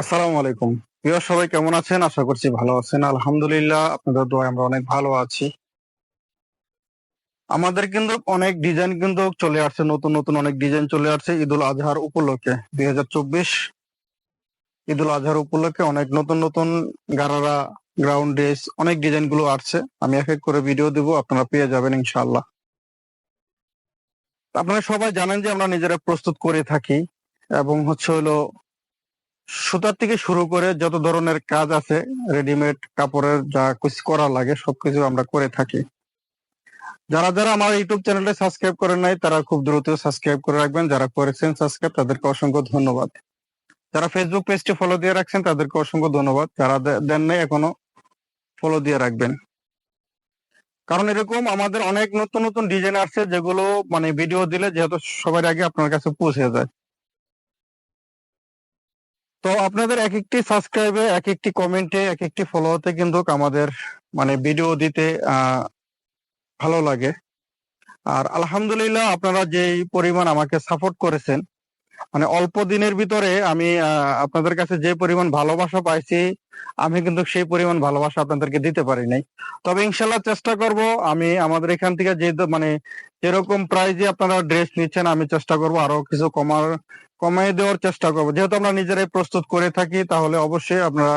আসসালামু আলাইকুম। প্রিয় সবাই, কেমন আছেন? আশা করছি ভালো আছেন। আলহামদুলিল্লাহ, আপনাদের দোয়ায় আমরা অনেক ভালো আছি। আমাদের কিন্তু অনেক ডিজাইন কিন্তু চলে আসছে, নতুন নতুন অনেক ডিজাইন চলে আসছে ঈদুল আজহার উপলক্ষে। দুই হাজার চব্বিশ ঈদুল আজহার উপলক্ষে অনেক নতুন নতুন গারারা গ্রাউন্ড ড্রেস অনেক ডিজাইনগুলো আসছে। আমি এক এক করে ভিডিও দিব, আপনারা পেয়ে যাবেন ইনশাআল্লাহ। আপনারা সবাই জানেন যে আমরা নিজেরা প্রস্তুত করে থাকি এবং হচ্ছে হলো সুতার থেকে শুরু করে যত ধরনের কাজ আছে রেডিমেড কাপড়ের যা কিছু করা লাগে, সবকিছু আমরা করে থাকি। যারা যারা আমার ইউটিউব চ্যানেলটা সাবস্ক্রাইব করেন নাই, তারা খুব দ্রুত সাবস্ক্রাইব করে রাখবেন। যারা করেছেন সাবস্ক্রাইব তাদেরকে অসংখ্য ধন্যবাদ। যারা ফেসবুক পেজটি ফলো দিয়ে রাখছেন, তাদেরকে অসংখ্য ধন্যবাদ। যারা দেন নাই, এখনও ফলো দিয়ে রাখবেন। কারণ এরকম আমাদের অনেক নতুন নতুন ডিজাইন আসছে, যেগুলো মানে ভিডিও দিলে যেহেতু সবার আগে আপনার কাছে পৌঁছে যায়। তো আপনাদের এক একটি সাবস্ক্রাইবে এক একটি কমেন্টে এক একটি ফলোতে কিন্তু আমাদের মানে ভিডিও দিতে ভালো লাগে। আর আলহামদুলিল্লাহ আপনারা যেই পরিমাণ আমাকে সাপোর্ট করেছেন মানে অল্প দিনের ভিতরে আমি আপনাদের কাছে যে পরিমাণ ভালোবাসা পাইছি, আমি কিন্তু সেই পরিমাণ ভালোবাসা আপনাদেরকে দিতে পারি নাই। তবে ইনশাল্লাহ চেষ্টা করব, আমি আমাদের এখান থেকে যে মানে যেরকম প্রাইজে আপনারা ড্রেস নিচ্ছেন, আমি চেষ্টা করব আরও কিছু কমার কমাই দেওয়ার চেষ্টা করব। যেহেতু আমরা নিজেরাই প্রস্তুত করে থাকি, তাহলে অবশ্যই আপনারা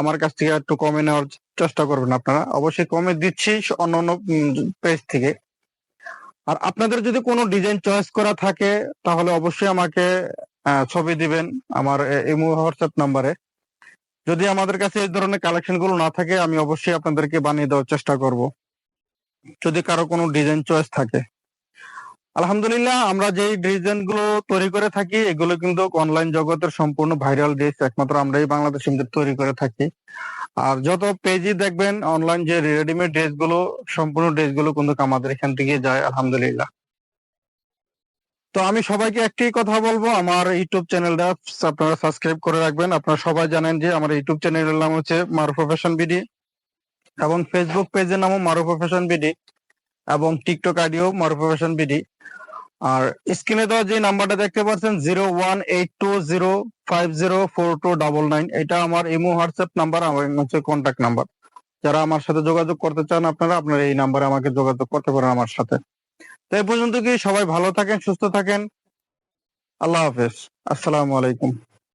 আমার কাছ থেকে একটু কমে নেওয়ার চেষ্টা করবেন আপনারা। অবশ্যই কমে দিচ্ছি অন্য অন্য পেজ থেকে। আর আপনাদের যদি কোনো ডিজাইন চয়েস করা থাকে, তাহলে অবশ্যই আমাকে ছবি দিবেন আমার এই হোয়াটসঅ্যাপ নাম্বারে। যদি আমাদের কাছে এই ধরনের কালেকশনগুলো না থাকে, আমি অবশ্যই আপনাদেরকে বানিয়ে দেওয়ার চেষ্টা করব। যদি কারও কোনো ডিজাইন চয়েস থাকে। আলহামদুলিল্লাহ, আমরা যেই ডিজাইনগুলো তৈরি করে থাকি, এগুলো কিন্তু অনলাইন জগতের সম্পূর্ণ ভাইরাল ড্রেস একমাত্র আমরাই বাংলাদেশের মধ্যে তৈরি করে থাকি। আর যত পেজই দেখবেন অনলাইন যে রেডিমেড ড্রেসগুলো সম্পূর্ণ ড্রেসগুলো কিন্তু আমাদের এখান থেকে যায়, আলহামদুলিল্লাহ। তো আমি সবাইকে একটি কথা বলব, আমার ইউটিউব চ্যানেলটা আপনারা সাবস্ক্রাইব করে রাখবেন। আপনারা সবাই জানেন যে আমার ইউটিউব চ্যানেলের নাম হচ্ছে মারুফ প্রফেশন বিডি এবং ফেসবুক পেজের নামও মারুফ প্রফেশন বিডি এবং টিকটক আইডিও মারুফ প্রফেশন বিডি আর স্ক্রিনে দেওয়া যে নাম্বারটা দেখতে পাচ্ছেন zero one eight two zero five zero four two double nine এটা আমার ইমো, হোয়াটসঅ্যাপ নাম্বার আমার হচ্ছে কন্ট্যাক্ট নাম্বার। যারা আমার সাথে যোগাযোগ করতে চান আপনারা আপনারা এই নাম্বারে আমাকে যোগাযোগ করতে পারেন আমার সাথে। তো এই পর্যন্ত কি সবাই ভালো থাকেন, সুস্থ থাকেন? আল্লাহ হাফেজ। আসসালামু আলাইকুম।